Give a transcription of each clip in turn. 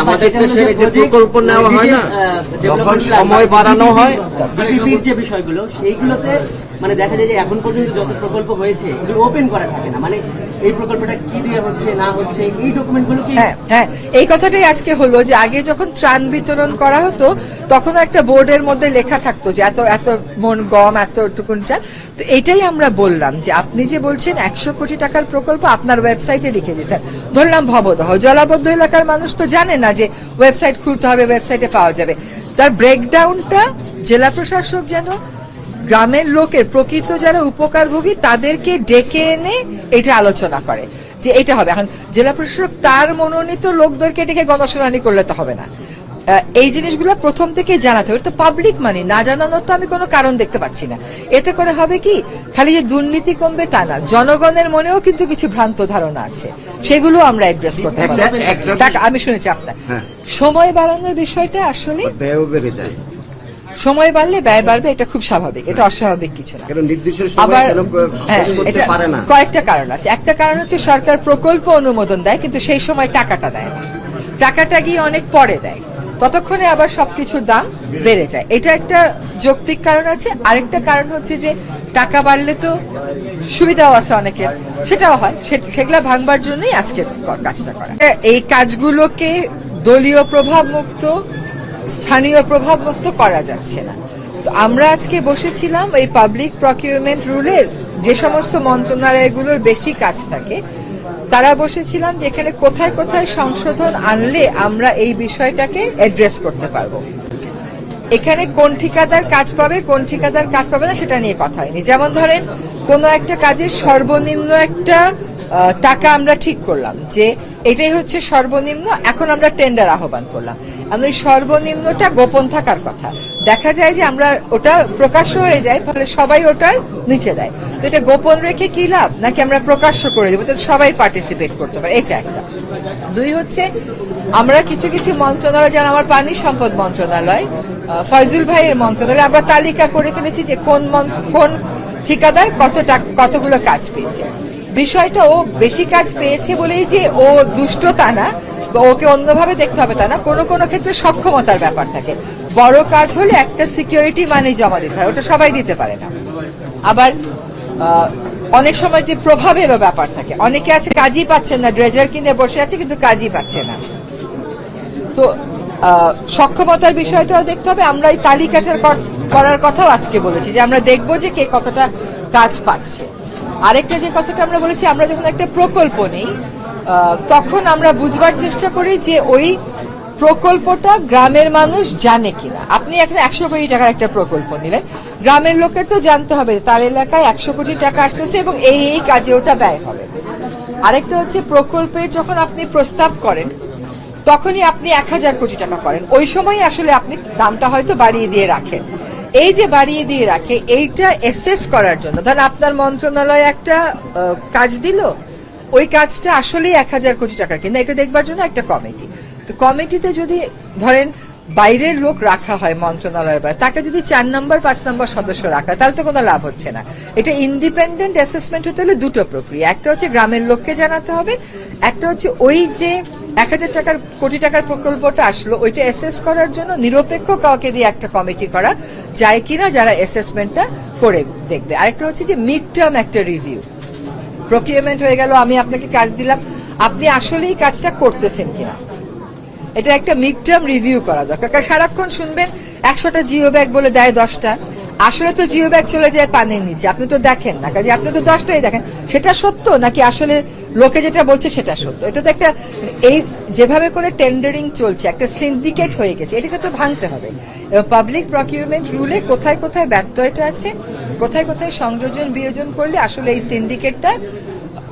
আমাদের দেশের যে প্রকল্প নেওয়া হয় না যখন সময় বাড়ানো হয় বিপিপির যে বিষয়গুলো সেইগুলোতে মানে দেখা যায় যে এখন পর্যন্ত যত প্রকল্প হয়েছে ওপেন করা থাকে না। মানে এই প্রকল্পটা কি দিয়ে হচ্ছে, না হচ্ছে, এই ডকুমেন্টগুলো কি হ্যাঁ হ্যাঁ এই কথাটাই আজকে হলো যে আগে যখন ত্রাণ বিতরণ করা হতো, তখন একটা বোর্ডের মধ্যে লেখা থাকতো যে এত এত মন গম, এত টুকুন চাল। তো এটাই আমরা বললাম যে আপনি যে বলছেন একশো কোটি টাকার প্রকল্প আপনার ওয়েবসাইটে লিখে দিয়েছেন ধরলাম ভবদহ। জলাবদ্ধ এলাকার মানুষ তো জানে না যে ওয়েবসাইট খুলতে হবে ওয়েবসাইটে পাওয়া যাবে। তার ব্রেকডাউনটা জেলা প্রশাসক যেন গ্রামের লোকের প্রকৃত যারা উপকারভোগী তাদেরকে ডেকে এনে এটা আলোচনা করে যে এটা হবে। এখন জেলা প্রশাসক তার মনোনীত লোকদেরকে ডেকে গণশুনানি করলে তো হবে না। এই জিনিসগুলো প্রথম থেকে জানাতে হবে। তো পাবলিক মানি না জানানোর তো আমি কোনো কারণ দেখতে পাচ্ছি না। এতে করে হবে কি খালি যে দুর্নীতি কমবে তা না জনগণের মনেও কিন্তু কিছু ভ্রান্ত ধারণা আছে। সেগুলো আমরা অ্যাড্রেস করতে পারব। আমি শুনেছি আপনার। হ্যাঁ। সময় বাড়ানোর বিষয়টা আসলে ব্যয়ও বেড়ে যায়। সময় বাড়লে ব্যয় বাড়বে এটা খুব স্বাভাবিক এটা অস্বাভাবিক কিছু না। আবার হ্যাঁ, কয়েকটা কারণ আছে। একটা কারণ হচ্ছে সরকার প্রকল্প অনুমোদন দেয় কিন্তু সেই সময় টাকাটা দেয় না। টাকাটা গিয়ে অনেক পরে দেয়। ততক্ষণে আবার সবকিছুর দাম বেড়ে যায়। এটা একটা যৌক্তিক কারণ আছে। আরেকটা কারণ হচ্ছে যে টাকা বাড়লে তো সুবিধাও আছে অনেকের। সেটাও হয়। সেগুলা ভাঙবার জন্যই আজকে কাজটা করা। এই কাজগুলোকে দলীয় প্রভাব মুক্ত স্থানীয় প্রভাব মুক্ত করা যাচ্ছে না। তো আমরা আজকে বসেছিলাম এই পাবলিক প্রকিউরমেন্ট রুলের যে সমস্ত মন্ত্রণালয়গুলোর বেশি কাজ থাকে, তারা বসেছিলাম যে এখানে কোথায় কোথায় সংশোধন আনলে আমরা এই বিষয়টাকে অ্যাড্রেস করতে পারব। এখানে কোন ঠিকাদার কাজ পাবে, কোন ঠিকাদার কাজ পাবে না সেটা নিয়ে কথা হয়নি। যেমন ধরেন, কোন একটা কাজের সর্বনিম্ন একটা টাকা আমরা ঠিক করলাম যে এটাই হচ্ছে সর্বনিম্ন। এখন আমরা টেন্ডার আহ্বান করলাম। আমরা সর্বনিম্নটা গোপন থাকার কথা। দেখা যায় যে আমরা ওটা প্রকাশ্য হয়ে যায়, ফলে সবাই ওটার নিচে দেয়। তো এটা গোপন রেখে কি লাভ? নাকি আমরা প্রকাশ্য করে দেবো? সবাই পার্টিসিপেট করতে পারে। এটা একটা। দুই হচ্ছে, আমরা কিছু কিছু মন্ত্রণালয় যেন আমার পানি সম্পদ মন্ত্রণালয় ফয়জুল ভাইয়ের মন্ত্রণালয়, আমরা তালিকা করে ফেলেছি যে কোন কোন ঠিকাদার কত কতগুলো কাজ পেয়েছে। বিষয়টা ও বেশি কাজ পেয়েছে বলেই যে ও দুষ্ট তা না ওকে অন্যভাবে দেখতে হবে তা না, কোনো কোনো ক্ষেত্রে সক্ষমতার ব্যাপার থাকে। বড় কাজ হলে একটা সিকিউরিটি মানি জমা দিতে হয়, ওটা সবাই দিতে পারে না। আবার অনেক সময় যে প্রভাবেরও ব্যাপার থাকে। অনেকে আছে, কাজই পাচ্ছেন না, ড্রেজার কিনে বসে আছে, কিন্তু কাজই পাচ্ছে না। তো সক্ষমতার বিষয়টাও দেখতে হবে। আমরা এই তালিকাটার করার কথাও আজকে বলেছি যে আমরা দেখব যে কে কতটা কাজ পাচ্ছে। আরেকটা যে কথাটা আমরা বলেছি, আমরা যখন একটা প্রকল্প নেই তখন আমরা বুঝবার চেষ্টা করি যে ওই প্রকল্পটা গ্রামের মানুষ জানে কিনা। আপনি এখন একশো কোটি টাকার একটা প্রকল্প নিলেন। গ্রামের লোকের তো জানতে হবে, তার এলাকায় একশো কোটি টাকা আসতেছে এবং এই এই কাজে ওটা ব্যয় হবে। আরেকটা হচ্ছে প্রকল্পের যখন আপনি প্রস্তাব করেন, তখনই আপনি এক হাজার কোটি টাকা করেন। ওই সময় আসলে আপনি দামটা হয়তো বাড়িয়ে দিয়ে রাখেন। এই যে বাড়িয়ে দিয়ে রাখে, এইটা এসেস করার জন্য। ধর আপনার মন্ত্রণালয় একটা কাজ দিল, ওই কাজটা আসলেই এক হাজার কোটি টাকা কিনা এটা দেখবার জন্য একটা কমিটি। তো কমিটিতে যদি, ধরেন বাইরের লোক রাখা হয় মন্ত্রণালয়ের বাইরে, তাকে যদি চার নম্বর, পাঁচ নম্বর সদস্য রাখা তাহলে তো কোনো লাভ হচ্ছে না। এটা ইন্ডিপেন্ডেন্ট অ্যাসেসমেন্ট হতে হলে দুটো প্রক্রিয়া। একটা হচ্ছে গ্রামের লোককে জানাতে হবে, একটা হচ্ছে ওই যে এক হাজার টাকার, কোটি টাকার প্রকল্পটা আসলো। ওইটা করার জন্য নিরপেক্ষ কাউকে দিয়ে একটা কমিটি করা যায় কিনা যারা করে দেখবে। আরেকটা হচ্ছে যে মিড টার্ম একটা রিভিউ প্রকিউরমেন্ট হয়ে গেল, আমি আপনাকে কাজ দিলাম। আপনি আসলেই কাজটা করতেছেন কিনা? এটা একটা মিড টার্ম রিভিউ করা দরকার। সারাক্ষণ শুনবেন, একশোটা জিও ব্যাগ বলে দেয় দশটা। আসলে তো জিও ব্যাগ চলে যায় পানির নিচে। আপনি তো দেখেন না। কাজে আপনি তো দশটাই দেখেন। সেটা সত্য নাকি আসলে লোকে যেটা বলছে সেটা সত্য? এটা তো একটা এই যেভাবে করে টেন্ডারিং চলছে, একটা সিন্ডিকেট হয়ে গেছে, এটাকে তো ভাঙতে হবে। এবং পাবলিক প্রকিউরমেন্ট রুলে কোথায় কোথায় ব্যর্থ এটা আছে, কোথায় কোথায় সংযোজন বিয়োজন করলে আসলে এই সিন্ডিকেটটা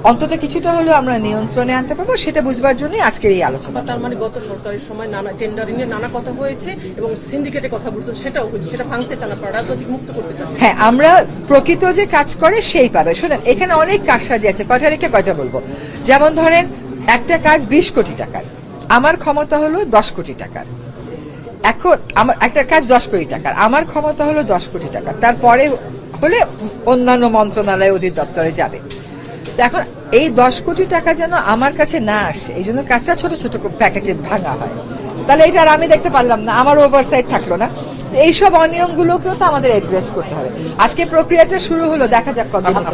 অন্তত কিছুটা হলেও আমরা নিয়ন্ত্রণে আনতে পারব সেটা বুঝবার জন্যই আজকের এই আলোচনা। তার মানে গত সরকারের সময় নানা টেন্ডারিং এ নানা কথা হয়েছে এবং সিন্ডিকেটে কথা বলতো সেটাও হয়েছে সেটা ভাঙতে চান আপনারা রাজনৈতিক মুক্ত করতে চান হ্যাঁ আমরা প্রকৃত যে কাজ করে সেই পাবে। শোনেন এখানে অনেক কাজ সাজি আছে কয়টা রেখে কয়টা বলব? যেমন ধরেন একটা কাজ বিশ কোটি টাকার আমার ক্ষমতা হলো দশ কোটি টাকার। এখন আমার একটা কাজ দশ কোটি টাকার আমার ক্ষমতা হলো দশ কোটি টাকার। তারপরে হলে অন্যান্য মন্ত্রণালয় অধিদপ্তরে যাবে। এখন এই দশ কোটি টাকা যেন আমার কাছে না আসে এই জন্য কাজটা ছোট ছোট প্যাকেটে ভাঙা হয়। তাহলে এটা আর আমি দেখতে পারলাম না আমার ওভারসাইট থাকল না। তো এইসব অনিয়মগুলোকেও তো আমাদের অ্যাড্রেস করতে হবে। আজকে প্রক্রিয়াটা শুরু হলো দেখা যাক কতদিন